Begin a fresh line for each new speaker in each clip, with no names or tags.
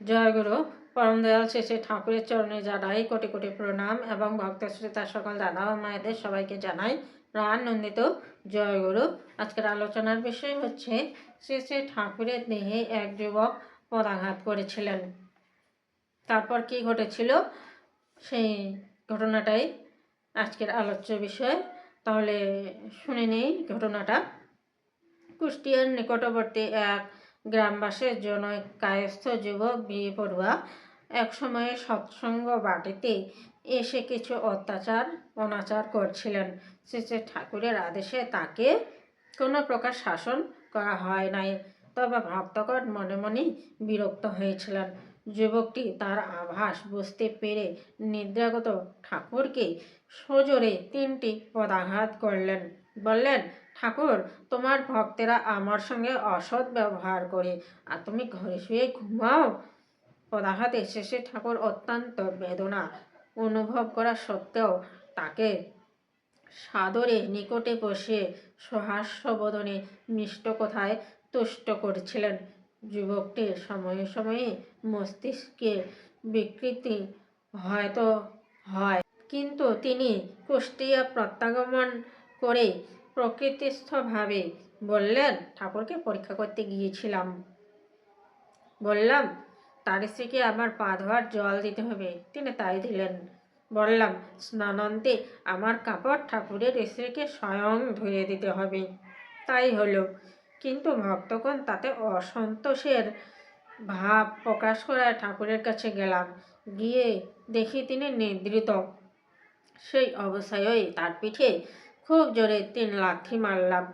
জয় গুরু পরম দয়াল শেষে ঠাকুরের চরণে জানাই কোটি কোটি প্রণাম এবং ভক্ত শ্রোতা সকল দাদা ও মায়েদের সবাইকে জানাই প্রাণ নন্দিত জয় গুরু আজকের আলোচনার বিষয় হচ্ছে শ্রী শ্রী ঠাকুরের দেহে এক যুবক পদাঘাত করেছিলেন। তারপর কি ঘটেছিল? সেই ঘটনাটাই আজকের আলোচ্য বিষয়। তাহলে শুনে নেই ঘটনাটা। কুষ্টিয়ার নিকটবর্তী এক গ্রামবাসের জনৈক কায়স্থ যুবক বিয়ে পড়ুয়া। একসময়ে সৎসঙ্গ বাটিতে এসে কিছু অত্যাচার, অনাচার করছিলেন। শ্রী ঠাকুরের আদেশে তাকে কোনো প্রকার শাসন করা হয় নাই। তবে ভক্তগণ মনে মনেই বিরক্ত হয়েছিলেন। যুবকটি তার আভাস বুঝতে পেরে নিদ্রাগত ঠাকুরকে সজোরে তিনটি পদাঘাত করলেন। বললেন ঠাকুর, তোমার ভক্তেরা আমার সঙ্গে অসৎ ব্যবহার করে, আর তুমি ঘরে শুয়ে ঘুমাও। পদাঘাতে শেষে ঠাকুর, অত্যন্ত বেদনা অনুভব করা সত্ত্বেও তাকে সাদরে নিকটে বসে সহাস্য বদনে মিষ্ট কথায় তুষ্ট করছিলেন। যুবকটি সময়ে সময়ে মস্তিষ্কে বিকৃতি হয়তো হয়। কিন্তু তিনি কুষ্টিয়া প্রত্যাগমন করে প্রকৃতিস্থভাবে। বললেন, ঠাকুরকে পরীক্ষা করতে গিয়েছিলাম। বললাম, তার স্ত্রীকে আমার পা ধোয়ার জল দিতে হবে। তিনি তাই দিলেন। বললাম, স্নানান্তে আমার কাপড় ঠাকুরের স্ত্রীকে স্বয়ং ধুয়ে দিতে হবে। তাই হলো। কিন্তু ভক্তগণ তাতে অসন্তোষের ভাব প্রকাশ করায় ঠাকুরের কাছে গেলাম। গিয়ে দেখি তিনি নিদ্রিত। সেই অবস্থায় তার পিঠে খুব জোরে তিন লাথি মারলাম।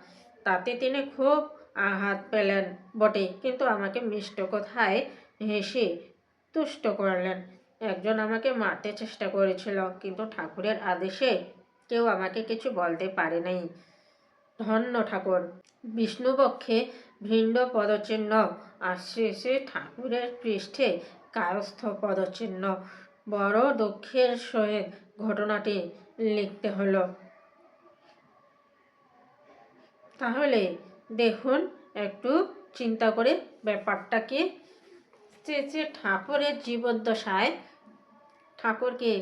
তাতে তিনি খুব আঘাত পেলেন বটে কিন্তু আমাকে মিষ্ট কথায় হেসে তুষ্ট করলেন। একজন আমাকে মারতে চেষ্টা করেছিল, কিন্তু ঠাকুরের আদেশে কেউ আমাকে কিছু বলতে পারে নাই। ধন্য ঠাকুর। বিষ্ণুপক্ষে ভিন্ন পদচিহ্ন আর শেষে ঠাকুরের পৃষ্ঠে কায়স্থ পদচিহ্ন। বড় দুঃখের সহিত ঘটনাটি লিখতে হলো। তাহলে দেখুন, একটু চিন্তা করে ব্যাপারটাকে যে যে ঠাকুরের জীবদ্দশায়, ঠাকুরকে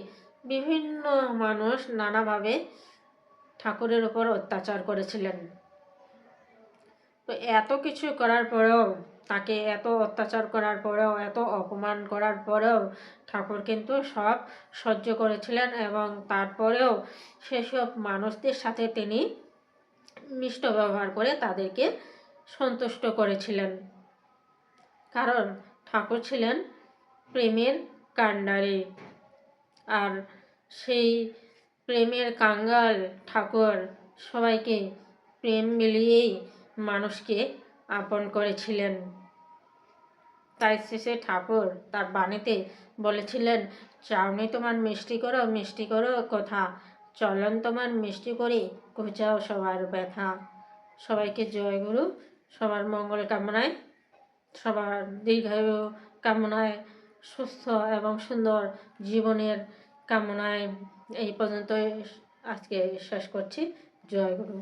বিভিন্ন মানুষ নানাভাবে ঠাকুরের উপর অত্যাচার করেছিলেন। তো এত কিছু করার পরেও, তাকে এত অত্যাচার করার পরেও, এত অপমান করার পরেও ঠাকুর কিন্তু সব সহ্য করেছিলেন এবং তারপরেও সেসব মানুষদের সাথে তিনি মিষ্ট ব্যবহার করে তাদেরকে সন্তুষ্ট করেছিলেন। কারণ ঠাকুর ছিলেন প্রেমের কাণ্ডারি। আর সেই প্রেমের কাঙ্গাল ঠাকুর সবাইকে প্রেম মিলিয়েই মানুষকে আপন করেছিলেন। তাই শেষে ঠাকুর তার বাণীতে বলেছিলেন, চাউনি তোমার মিষ্টি করো মিষ্টি করো, কথা চলন তোমার মিষ্টি করে ঘুচাও সবার ব্যথা। সবাইকে জয় গুরু। সবার মঙ্গল কামনায়, সবার দীর্ঘায়ু কামনায়, সুস্থ এবং সুন্দর জীবনের কামনায় এই পর্যন্ত আজকে শেষ করছি। জয় গুরু।